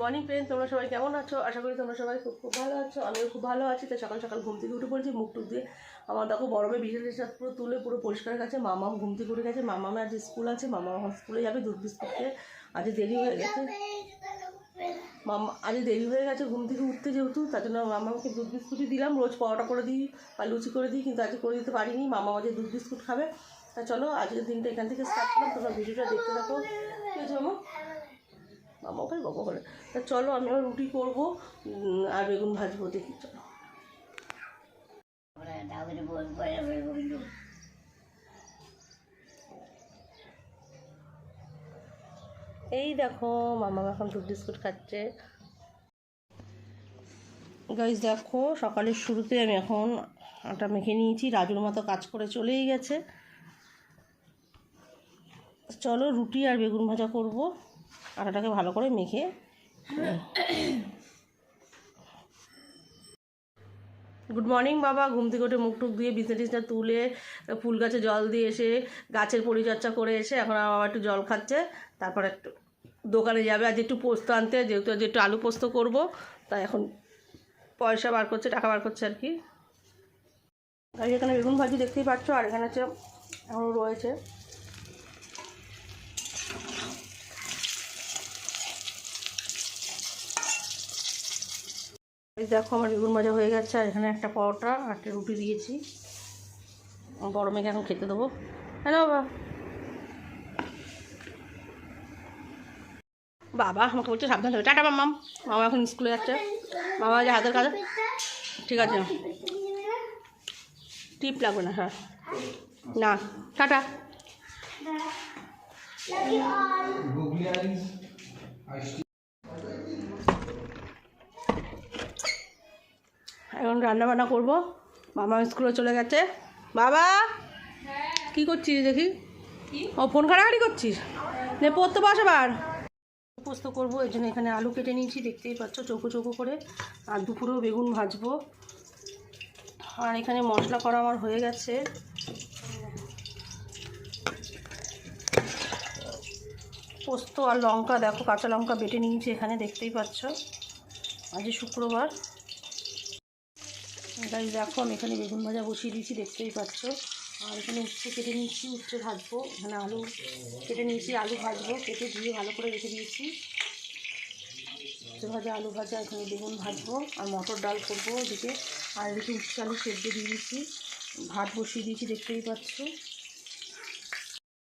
Morning friend তোমরা সবাই কেমন আছো? আশা করি তোমরা সবাই খুব খুব ভালো আছো। আমিও খুব ভালো আছি। তো সকাল সকাল ঘুম থেকে উঠে পড়েছি, মুখ টুক দিয়ে আমার দেখো, গরমে বিছানা টিছানা পুরো তুলে পুরো পরিষ্কার গেছে। মামাম ঘুম থেকে উঠে গেছে। মামামের আজ স্কুল আছে মামা স্কুলে যাবে দুধ বিস্কুট খেয়ে। আজ দেরি হয়ে গেছে। মামা, আজ দেরি হয়ে গেছে ঘুম থেকে উঠতে যেহেতু, তার জন্য মামাকে দুধ বিস্কুটই দিলাম। রোজ পরোটা করে দিই বা লুচি করে দিই, কিন্তু আজ করে দিতে পারিনি। মামা আজ দুধ বিস্কুট খাবে। তা চলো, আজকের দিনটা এখান থেকে স্টার্ট করলাম। তোমরা ভিডিওটা দেখতে থাকো। মামা ওখানে তা চলো আমি আবার রুটি করব আর বেগুন ভাজবো দেখি চলো। এই দেখো মামা এখন দুধ বিস্কুট খাচ্ছে। গাইজ দেখো সকালের শুরুতে আমি এখন আটা মেখে নিয়েছি। রাজুর মতো কাজ করে চলেই গেছে। চলো রুটি আর বেগুন ভাজা করব। আটাটাকে ভালো করে মেখে গুড মর্নিং বাবা ঘুম থেকে উঠে মুখ টুক দিয়ে বিছনা টিছনা তুলে ফুল গাছে জল দিয়ে এসে গাছের পরিচর্যা করে এসে এখন আমার বাবা একটু জল খাচ্ছে তারপর একটু দোকানে যাবে। আজ একটু পোস্ত আনতে যেহেতু আজ একটু আলু পোস্ত করব তাই এখন পয়সা বার করছে টাকা বার করছে আর কি। আর এখানে বেগুন ভাজি দেখতেই পাচ্ছ আর এখানে হচ্ছে এখনও রয়েছে। এই দেখো আমার বেগুন ভাজা হয়ে গেছে, আর এখানে একটা পরোটা একটা রুটি দিয়েছি। বড় মেয়েকে এখন খেতে দেবো? হ্যাঁ বাবা। বাবা, আমাকে বলছে সাবধান হবে টাটা মাম্মাম। মামা এখন স্কুলে যাচ্ছে। মামা যে হাতের কাজ। ঠিক আছে। টিপ লাগবে না হ্যাঁ। না, টাটা। এখন রান্না বান্না করব। মামা স্কুলে চলে গেছে। বাবা কি করছিস দেখি? ও ফোন ঘাটাঘাটি করছিস? নে পড়তে বস আবার। পোস্ত করব এই জন্য এখানে আলু কেটে নিয়েছি দেখতেই পাচ্ছ চৌকো চৌকো করে। আর দুপুরেও বেগুন ভাজবো। আর এখানে মশলা করা আমার হয়ে গেছে। পোস্ত আর লঙ্কা দেখো কাঁচা লঙ্কা বেটে নিয়েছি এখানে দেখতেই পাচ্ছ। আজ শুক্রবার। গাই দেখো, আমি এখানে বেগুন ভাজা বসিয়ে দিয়েছি, দেখতেই পাচ্ছ। আর এখানে উচ্ছে কেটে নিয়েছি, উচ্ছে ভাজবো। এখানে আলু কেটে নিয়েছি, আলু ভাজবো, কেটে ধুয়ে ভালো করে রেখে দিয়েছি। উচ্ছে ভাজা, আলু ভাজা, এখানে বেগুন ভাজবো আর মটর ডাল করব ওদিকে। আর এদিকে উচ্ছে আলু সেদ্ধ দিয়ে দিয়েছি। ভাত বসিয়ে দিয়েছি, দেখতেই পাচ্ছ।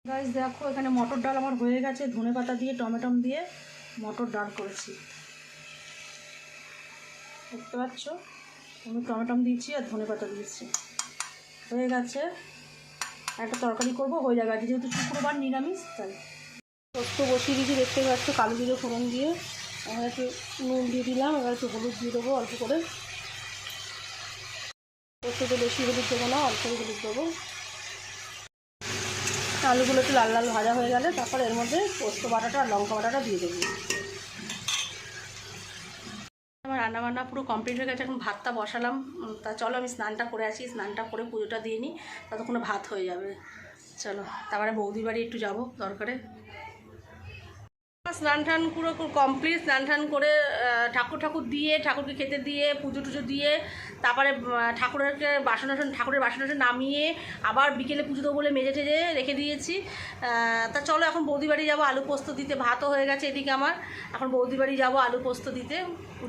গাইজ দেখো, এখানে মটর ডাল আমার হয়ে গেছে, ধনে পাতা দিয়ে, টমেটম দিয়ে মটর ডাল করেছি। দেখতে পাচ্ছ? আমি টমেটম দিয়েছি আর ধনে পাতা দিয়েছি। হয়ে গেছে। একটা তরকারি করব, হয়ে যাবে। আজকে যেহেতু শুক্রবার নিরামিষ, তাই। পোস্ত বসিয়ে দিয়েছি, দেখতে পাচ্ছ, কালো জিরে ফোড়ন দিয়ে। এবার একটু নুন দিয়ে দিলাম, এবার একটু হলুদ দিয়ে দেবো, অল্প করে। পোস্ততে বেশি হলুদ দেবো না, অল্প হলুদ দেবো। আলুগুলো একটু লাল লাল ভাজা হয়ে গেলে, তারপর এর মধ্যে পোস্ত বাটাটা আর লঙ্কা বাটাটা দিয়ে দেবো। আমার রান্নাবান্না পুরো কমপ্লিট হয়ে গেছে, এখন ভাতটা বসালাম। তা চলো আমি স্নানটা করে আসি, স্নানটা করে পুজোটা দিয়ে নিই, ততক্ষণে ভাত হয়ে যাবে। চলো, তারপরে বৌদি বাড়ি একটু যাব দরকারে। স্নান টান পুরো কমপ্লিট স্নান টান করে ঠাকুর ঠাকুর দিয়ে ঠাকুরকে খেতে দিয়ে পুজো টুজো দিয়ে তারপরে আহ, ঠাকুরেরকে বাসন টাসন ঠাকুরের বাসন টাসন নামিয়ে আবার বিকেলে পুজো দেবো বলে মেজে টেজে রেখে দিয়েছি। তা চলো এখন বৌদি বাড়ি যাব আলু পোস্ত দিতে। ভাতও হয়ে গেছে এদিকে আমার। এখন বৌদি বাড়ি যাব আলু পোস্ত দিতে।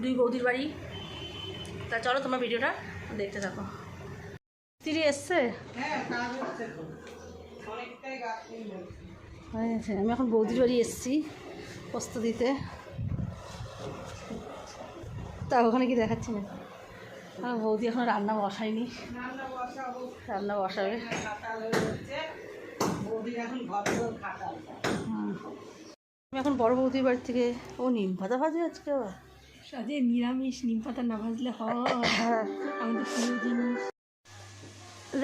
দুই বৌদির বাড়ি। তা চলো তোমার ভিডিওটা দেখতে থাকো। স্ত্রী এসছে? আমি এখন বৌদির বাড়ি এসেছি। পোস্ত দিতে। তা ওখানে কি দেখাচ্ছি না? আমার বৌদি এখন রান্না বসায়নি। রান্না বসাবে। আমি এখন বড় বৌদির বাড়ি থেকে ও নিম পাতা ভাজে আজকে আবার? সাথে নিরামিষ নিম পাতা না ভাজলে হয়। আমাদের প্রিয় জিনিস।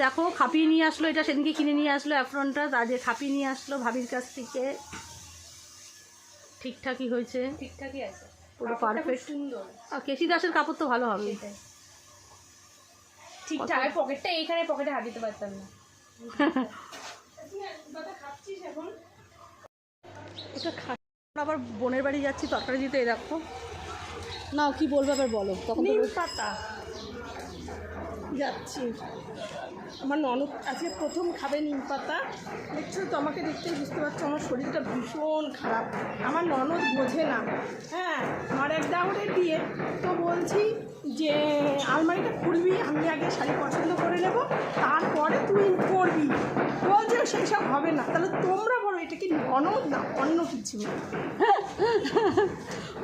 দেখো খাপিয়ে নিয়ে আসলো এটা সেদিনকে কিনে নিয়ে আসলো অ্যাফ্রনটা আজ খাপিয়ে নিয়ে আসলো ভাবির কাছ থেকে। ঠিকঠাকই হয়েছে। ঠিকঠাকই আছে। পুরো পারফেক্ট সুন্দর। আর কেসি দাসের কাপড় তো ভালো হবে। ঠিকঠাক। আর পকেটটা এইখানে পকেটে হাত দিতে পারতাম না। এটা খা আবার বোনের বাড়ি যাচ্ছি তরকারি দিতে এই দেখো। নাও কি বলবে আবার বলো। তখন পাতা। যাচ্ছি। আমার ননদ আজকে প্রথম খাবে নিম পাতা। দেখছ তো, আমাকে দেখতেই বুঝতে পারছ, আমার শরীরটা ভীষণ খারাপ। আমার ননদ বোঝে না। হ্যাঁ আমার এক দাউড়ে দিয়ে তো বলছি যে, আলমারিটা খুলবি, আমি আগে শাড়ি পছন্দ করে নেব, তারপরে তুই পরবি বলছে সেই সব হবে না। তাহলে তোমরা এটা কি ননদ না অন্য কিছু?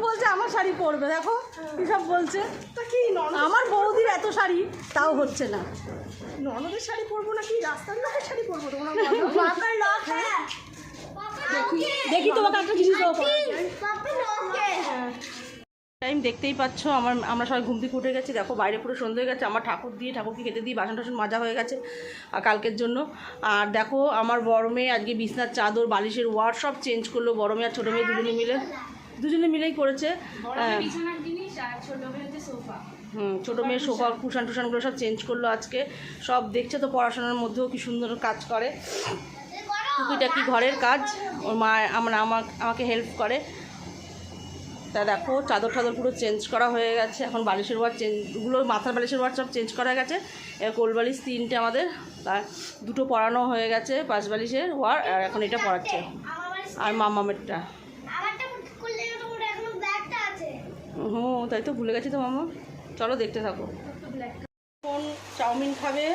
বলছে আমার শাড়ি পরবে দেখো এসব বলছে। তা কি আমার বৌদির এত শাড়ি তাও হচ্ছে না। ননদের শাড়ি পরবো নাকি রাস্তার লোকের শাড়ি পরবো? তোমার লোক দেখি দেখি তোমাকে একটা জিনিস দেবো টাইম দেখতেই পাচ্ছ আমার আমরা সবাই ঘুম থেকে উঠে গেছি। দেখো বাইরে পুরো সন্ধে হয়ে গেছে আমার ঠাকুর দিয়ে ঠাকুরকে খেতে দিয়ে বাসন টাসন মাজা হয়ে গেছে আর কালকের জন্য। আর দেখো আমার বড় মেয়ে আজকে বিছনার চাদর বালিশের ওয়ার সব চেঞ্জ করল বড় মেয়ে আর ছোটো মেয়ে দুজনে মিলে। দুজনে মিলেই করেছে। হ্যাঁ। হুম ছোটো মেয়ের সোফা কুশান টুশানগুলো সব চেঞ্জ করল আজকে। সব দেখছে তো পড়াশোনার মধ্যেও কি সুন্দর কাজ করে। টুকিটাকি ঘরের কাজ? ওর মা আমরা আমার আমাকে হেল্প করে। তা দেখো চাদর টাদর পুরো চেঞ্জ করা হয়ে গেছে। এখন বালিশের ওয়ার চেঞ্জগুলো মাথার বালিশের ওয়ার সব চেঞ্জ করা গেছে। কোল বালিশ তিনটে আমাদের তার দুটো পরানো হয়ে গেছে পাঁচ বালিশের ওয়ার আর এখন এটা পড়াচ্ছে আর মামামেরটা। হুম তাই তো ভুলে গেছি তো মামা। চলো দেখতে থাকো। এখন চাউমিন খাবে।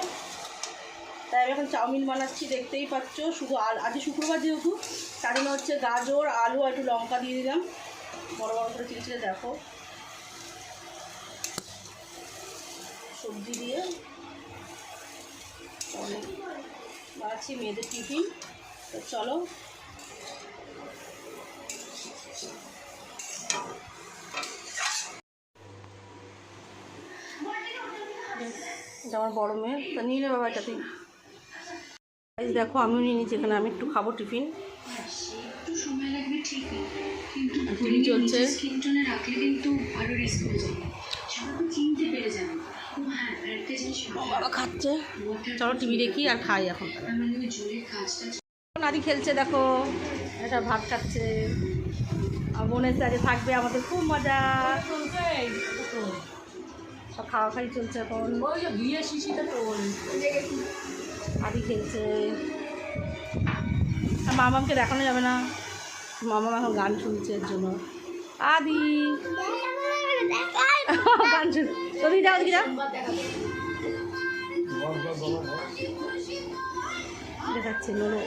তাই আমি এখন চাউমিন বানাচ্ছি দেখতেই পাচ্ছ। শুধু আজকে শুক্রবার যেহেতু তার জন্য হচ্ছে গাজর আলু আর একটু লঙ্কা দিয়ে দিলাম। বড় বড় করে চিড়ে দেখো। সবজি দিয়ে অনেক বানাচ্ছি মেয়েদের টিফিন। তো চলো। আমার বড় মেয়ে। তা নিয়ে নেবে বাবা এই দেখো, আমিও নিয়ে নিচ্ছি এখানে, আমি একটু খাব টিফিন। একটু সময় লাগবে কিন্তু চলছে? স্কিন রাখলে কিন্তু ভালো রিস্ক হয়ে যাবে। সবাই চিনতে পেরে যাবে। ও হ্যাঁ আরেকটা জিনিস বাবা খাচ্ছে। চলো টিভি দেখি আর খাই এখন। মানে নাদি খেলছে দেখো। এটা ভাত খাচ্ছে। আর বোনের সাথে থাকবে আমাদের খুব মজা। সব খাওয়া খাই চলছে এখন। আদি খেলছে। আর মামামকে দেখানো যাবে না। মামাম এখন গান শুনছে এর জন্য। আদি। গান যাও দেখাচ্ছে নোনো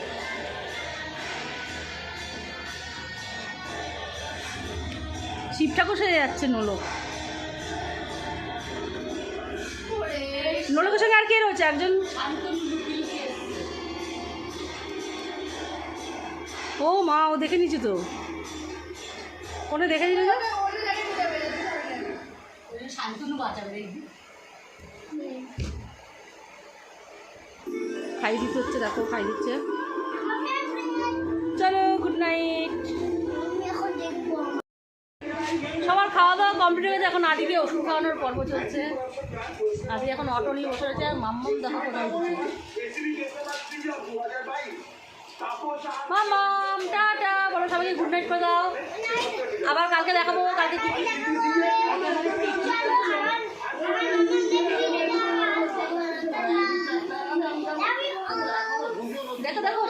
শিব ঠাকুর সেজে যাচ্ছে, নোলো। নোলকের সঙ্গে আর কে রয়েছে? একজন? ও মা, ও দেখে নিচ্ছে তো। ফোনে দেখে নিল না? খাই দিতে হচ্ছে, দেখো, খাই দিচ্ছে। চলো গুড নাইট এখন সবার খাওয়া দাওয়া কমপ্লিট হয়ে গেছে, এখন আদিকে ওষুধ খাওয়ানোর পর্ব চলছে। আদি এখন অটো নিয়ে বসে রয়েছে, আর মাম্মাম দেখো কোথায় মাম্মাম টাটা, বলো সবাইকে গুড নাইট করে দাও। আবার কালকে দেখাবো, কালকে দেখো দেখো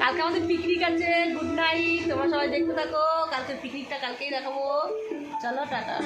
কালকে আমাদের পিকনিক আছে গুড নাইট তোমরা সবাই দেখতে থাকো, কালকে পিকনিকটা কালকেই দেখাবো। চলো, টাটা।